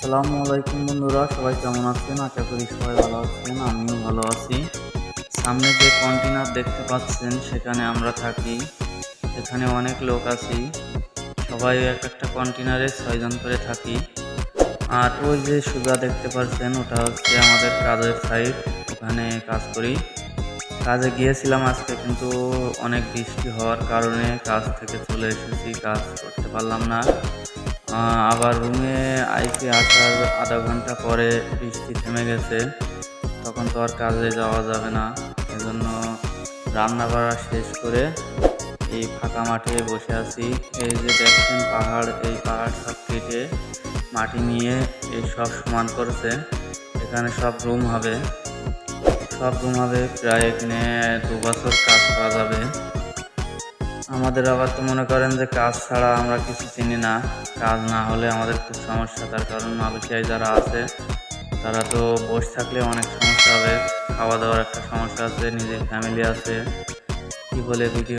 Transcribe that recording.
আসসালামু আলাইকুম বন্ধুরা, সবাই কেমন আছেন? আশা করি সবাই ভালো আছেন, আমিও ভালো আছি। সামনে যে কন্টেনার দেখতে পাচ্ছেন, সেখানে আমরা থাকি। এখানে অনেক লোক আছি। সবাই এক একটা কন্টেনারে ছয়জন করে থাকি। আর ওই যে সুজা দেখতে পাচ্ছেন, ওটা হচ্ছে আমাদের কাজের সাইড ওখানে কাজ করি। কাজে গিয়েছিলাম আজকে, কিন্তু অনেক বৃষ্টি হওয়ার কারণে কাজ থেকে চলে এসেছি, কাজ করতে পারলাম না। আবার রুমে আইসি আসার আধা ঘণ্টা পরে বৃষ্টি থেমে গেছে। তখন তো আর কাজে যাওয়া যাবে না। এজন্য রান্না বাড়া শেষ করে এই ফাঁকা মাঠে বসে আছি। এই যে দেখছেন পাহাড়, এই পাহাড় সব কেটে মাটি নিয়ে এই সব সমান করছে। এখানে সব রুম হবে। সব রুম হবে প্রায় এখানে দু বছর কাজ করা যাবে। আমাদের আবার তো মনে করেন যে কাজ ছাড়া আমরা কিছু চিনি না। কাজ না হলে আমাদের খুব সমস্যা। তার কারণ মালয়েশিয়ায় যারা আছে, তারা তো বসে থাকলে অনেক সমস্যা হবে। খাওয়া দাওয়ার একটা সমস্যা আছে, নিজের ফ্যামিলি আছে। কি বলে ভিডিও